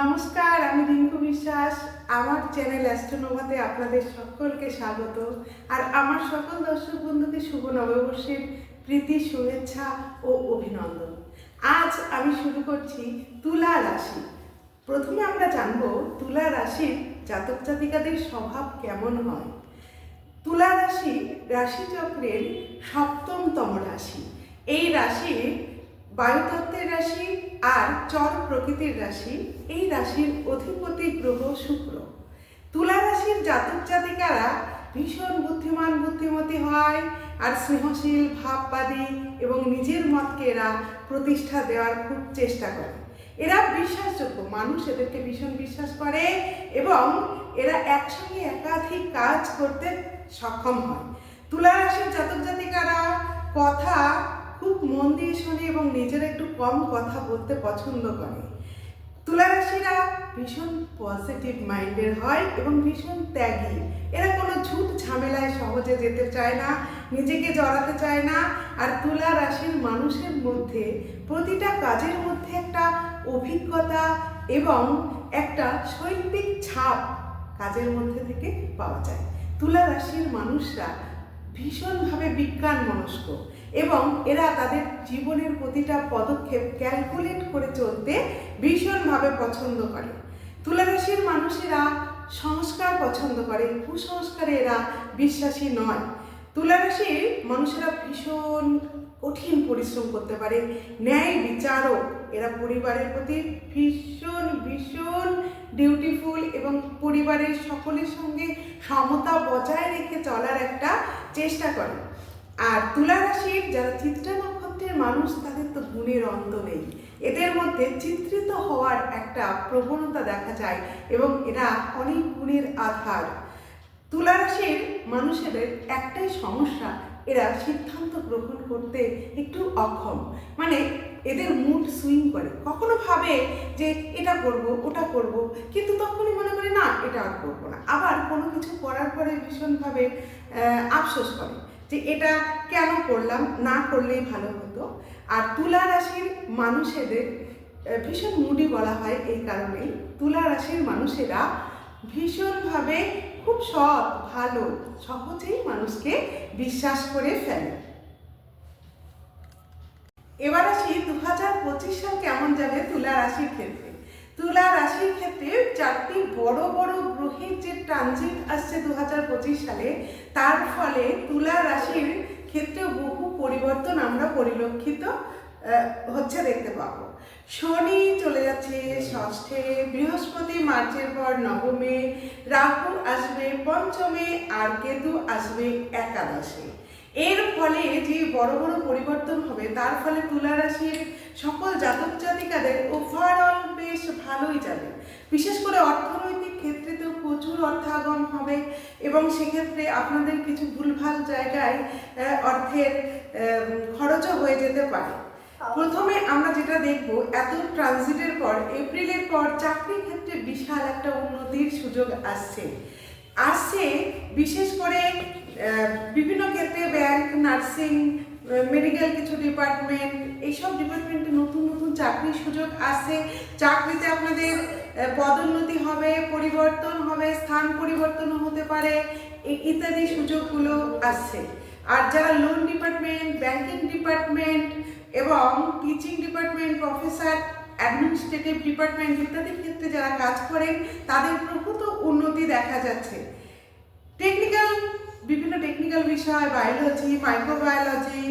নমস্কার, আমি রিঙ্কু বিশ্বাস। আমার চ্যানেল অ্যাস্ট্রোনোভাতে আপনাদের সকলকে স্বাগত। আর আমার সকল দর্শক বন্ধুকে শুভ নববর্ষের প্রীতি, শুভেচ্ছা ও অভিনন্দন। আজ আমি শুরু করছি তুলা রাশি। প্রথমে আমরা জানব তুলা রাশির জাতক জাতিকাদের স্বভাব কেমন হয়। তুলা রাশি রাশিচক্রের সপ্তমতম রাশি। এই রাশি বায়ুতত্ত্বের রাশি আর চর প্রকৃতির রাশি, এই রাশির অধিপতি গ্রহ শুক্র। তুলা রাশির জাতক জাতিকারা ভীষণ বুদ্ধিমান, বুদ্ধিমতী হয় আর স্নেহশীল, ভাববাদী এবং নিজের মতকে এরা প্রতিষ্ঠা দেওয়ার খুব চেষ্টা করে। এরা বিশ্বাসযোগ্য, মানুষ এদেরকে ভীষণ বিশ্বাস করে এবং এরা একসঙ্গে একাধিক কাজ করতে সক্ষম হয়। তুলা রাশির জাতক জাতিকারা কথা খুব মন দিয়ে শোনে এবং নিজের একটু কম কথা বলতে পছন্দ করে। তুলা রাশিরা ভীষণ পজিটিভ মাইন্ডের হয় এবং ভীষণ ত্যাগী। এরা কোনো ঝুট ঝামেলায় সহজে যেতে চায় না, নিজেকে জড়াতে চায় না আর তুলা রাশির মানুষের মধ্যে প্রতিটা কাজের মধ্যে একটা অভিজ্ঞতা এবং একটা শৈল্পিক ছাপ কাজের মধ্যে থেকে পাওয়া যায়। তুলা রাশির মানুষরা ভীষণভাবে বিজ্ঞান মনস্ক এবং এরা তাদের জীবনের প্রতিটা পদক্ষেপ ক্যালকুলেট করে চলতে ভীষণভাবে পছন্দ করে। তুলা রাশির মানুষেরা সংস্কার পছন্দ করে, কুসংস্কারে এরা বিশ্বাসী নয়। তুলা রাশির মানুষেরা ভীষণ কঠিন পরিশ্রম করতে পারে, ন্যায় বিচারক, এরা পরিবারের প্রতি ভীষণ ভীষণ ডিউটিফুল এবং পরিবারের সকলের সঙ্গে সমতা বজায় রেখে চলার একটা চেষ্টা করে। আর তুলা রাশির যারা চিত্রা নক্ষত্রের মানুষ, তাদের তো গুণের অন্ত নেই। এদের মধ্যে চিত্রিত হওয়ার একটা প্রবণতা দেখা যায় এবং এরা অনেক গুণের আধার। তুলা রাশির মানুষেদের একটাই সমস্যা, এরা সিদ্ধান্ত গ্রহণ করতে একটু অক্ষম। মানে এদের মুড সুইং করে। কখনো ভাবে যে এটা করব, ওটা করব, কিন্তু তখনই মনে করে, না, এটা আর করব না। আবার কোনো কিছু করার পরে ভীষণভাবে আফসোস করে। যে এটা কেন করলাম, না করলেই ভালো হতো। আর তুলা রাশির মানুষেদের ভীষণ মুডি বলা হয় এই কারণেই, তুলা রাশির মানুষেরা ভীষণভাবে খুব সৎ, ভালো, সহজেই মানুষকে বিশ্বাস করে ফেলে। এবার আসি দু হাজার পঁচিশ সাল কেমন যাবে তুলা রাশির ক্ষেত্রে? তুলা রাশির ক্ষেত্রে চারটি বড় বড় গ্রহের যে ট্রানজিট আসছে দু হাজার পঁচিশ সালে, তার ফলে তুলা রাশির ক্ষেত্রে বহু পরিবর্তন আমরা পরিলক্ষিত হচ্ছে দেখতে পাবো। শনি চলে যাচ্ছে ষষ্ঠে, বৃহস্পতি মার্চের পর নবমে, রাহু আসবে পঞ্চমে আর কেতু আসবে একাদশে। এর ফলে যে বড় বড় পরিবর্তন হবে তার ফলে তুলা রাশির সকল জাতক জাতিকাদের ওভারঅল বেশ ভালোই যাবে। বিশেষ করে অর্থনৈতিক ক্ষেত্রে তো প্রচুর অর্থাগম হবে এবং সেক্ষেত্রে আপনাদের কিছু ভুলভাল জায়গায় অর্থের খরচও হয়ে যেতে পারে। প্রথমে আমরা যেটা দেখব, এত ট্রানজিটের পর, এপ্রিলের পর চাকরির ক্ষেত্রে বিশাল একটা উন্নতির সুযোগ আসছে। আসছে বিশেষ করে বিভিন্ন ক্ষেত্রে ব্যাংক নার্সিং মেডিকেল কিছু ডিপার্টমেন্ট এইসব ডিপার্টমেন্টে নতুন নতুন চাকরির সুযোগ আসছে চাকরিতে আপনাদের পদোন্নতি হবে, পরিবর্তন হবে, স্থান পরিবর্তন হতে পারে ইত্যাদি সুযোগগুলো আসছে। আর যারা লোন ডিপার্টমেন্ট ব্যাংকিং ডিপার্টমেন্ট এবং teaching department professor administrative department ইত্যাদি ক্ষেত্রে যারা কাজ করেন, তাদের প্রভূত উন্নতি দেখা যাচ্ছে। টেকনিক্যাল বিভিন্ন টেকনিক্যাল বিষয় বায়োলজি মাইক্রোবায়োলজি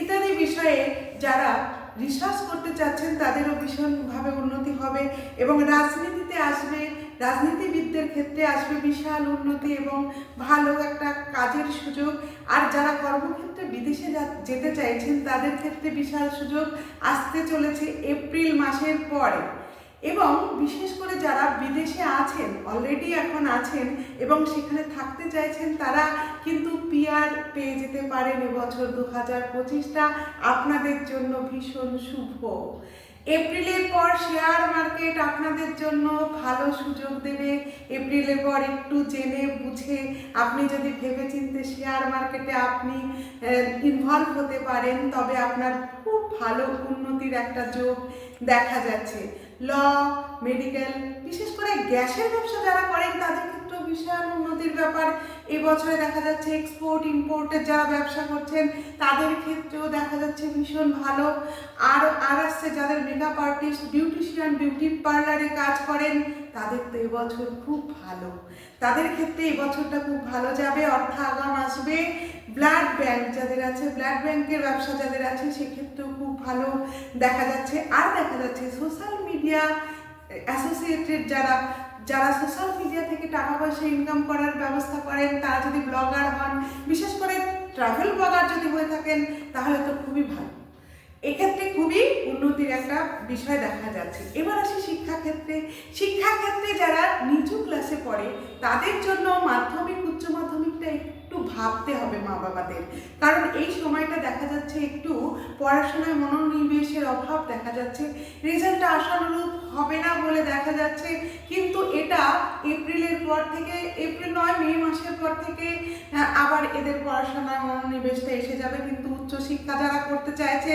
ইত্যাদি বিষয়ে যারা রিসার্চ করতে চাচ্ছেন, তাদেরও ভীষণভাবে উন্নতি হবে এবং রাজনীতিতে আসবে, রাজনীতিবিদদের ক্ষেত্রে আসবে বিশাল উন্নতি এবং ভালো একটা কাজের সুযোগ। আর যারা কর্মক্ষেত্রে বিদেশে যেতে চাইছেন, তাদের ক্ষেত্রে বিশাল সুযোগ। আসতে চলেছে এপ্রিল মাসের পরে। এবং বিশেষ করে যারা বিদেশে আছেন অলরেডি এখন আছেন এবং সেখানে থাকতে চাইছেন, তারা কিন্তু পিয়ার পেয়ে যেতে পারেন এবছর দু হাজার পঁচিশটা। আপনাদের জন্য ভীষণ শুভ। এপ্রিলের পর শেয়ার মার্কেট আপনাদের জন্য ভালো সুযোগ দেবে। এপ্রিলের পর একটু জেনে বুঝে আপনি যদি ভেবেচিন্তে শেয়ার মার্কেটে আপনি ইনভলভ ইনভলভ হতে পারেন, তবে আপনার খুব ভালো উন্নতির একটা যোগ দেখা যাচ্ছে। ল মেডিকেল বিশেষ করে গ্যাসের ব্যবসা যারা করেন, তাদের এবছরে দেখা যাচ্ছে এক্সপোর্ট ইম্পোর্টের যারা ব্যবসা করছেন, তাদের ক্ষেত্রেও দেখা যাচ্ছে ভীষণ ভালো। আর আর আসছে যাদের মেকআপ আর্টিস্ট বিউটিশিয়ান বিউটি পার্লারে কাজ করেন, তাদের তো এবছর খুব ভালো। তাদের ক্ষেত্রে এবছরটা খুব ভালো যাবে অর্থ আগাম আসবে ব্লাড ব্যাংক যাদের আছে, ব্লাড ব্যাংকের ব্যবসা যাদের আছে, সেক্ষেত্রেও খুব ভালো। দেখা যাচ্ছে, আর দেখা যাচ্ছে সোশ্যাল মিডিয়া অ্যাসোসিয়েটেড যারা যারা সোশ্যাল মিডিয়া থেকে টাকা পয়সা ইনকাম করার ব্যবস্থা করেন, তারা যদি ব্লগার হন, বিশেষ করে ট্রাভেল ব্লগার যদি হয়ে থাকেন, তাহলে তো খুবই ভালো। এক্ষেত্রে খুবই উন্নতির একটা বিষয় দেখা যাচ্ছে। এবার আসি শিক্ষাক্ষেত্রে। শিক্ষাক্ষেত্রে যারা নিচু ক্লাসে পড়ে, তাদের জন্য মাধ্যমিক, উচ্চ মাধ্যমিকটা একটু ভাবতে হবে মা বাবাদের কারণ এই সময়টা দেখা যাচ্ছে একটু পড়াশোনায় মনোনিবেশের অভাব দেখা যাচ্ছে। রেজাল্টটা আশানুরূপ দেখা যাচ্ছে। কিন্তু এটা এপ্রিলের পর থেকে, এপ্রিল নয়, মে মাসের পর থেকে আবার এদের পড়াশোনায় মনোনিবেশটা এসে যাবে। কিন্তু উচ্চশিক্ষা যারা করতে চাইছে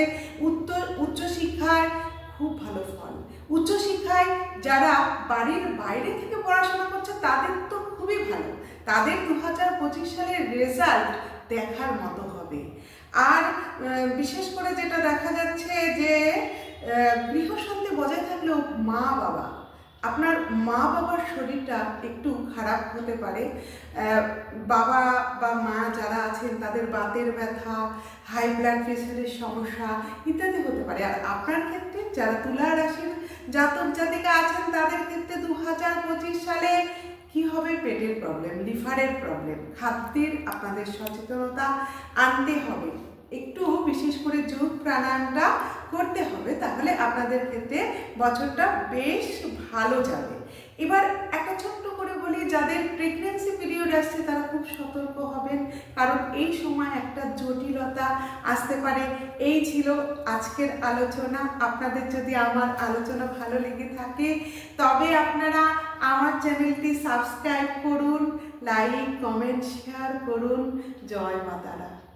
উত্তর উচ্চশিক্ষায় খুব ভালো ফল। উচ্চশিক্ষায় যারা বাড়ির বাইরে থেকে পড়াশোনা করছে, তাদের তো খুবই ভালো। তাদের দু হাজার পঁচিশ সালের রেজাল্ট দেখার মতো হবে। আর বিশেষ করে যেটা দেখা যাচ্ছে যে গৃহশান্তি বজায় থাকলেও মা বাবা আপনার মা বাবার শরীরটা একটু খারাপ হতে পারে। বাবা বা মা যারা আছেন, তাদের বাতের ব্যথা হাই ব্লাড প্রেশারের সমস্যা ইত্যাদি হতে পারে। আর আপনার ক্ষেত্রে যারা তুলা রাশির জাতক জাতিকা আছেন, তাদের ক্ষেত্রে দু হাজার পঁচিশ সালে কি হবে? পেটের প্রবলেম লিভারের প্রবলেম খাদ্যের আপনাদের সচেতনতা আনতে হবে। একটু বিশেষ করে যোগ প্রাণায়ামটা করতে হবে, তাহলে আপনাদের ক্ষেত্রে বছরটা বেশ ভালো যাবে। এবার একটা ছোট্ট করে বলি, যাদের প্রেগনেন্সি পিরিয়ড আসছে তারা খুব সতর্ক হবেন, কারণ এই সময় একটা জটিলতা আসতে পারে। এই ছিল আজকের আলোচনা। আপনাদের যদি আমার আলোচনা ভালো লেগে থাকে, তবে আপনারা আমার চ্যানেলটি সাবস্ক্রাইব করুন, লাইক, কমেন্ট, শেয়ার করুন। জয় মাতারা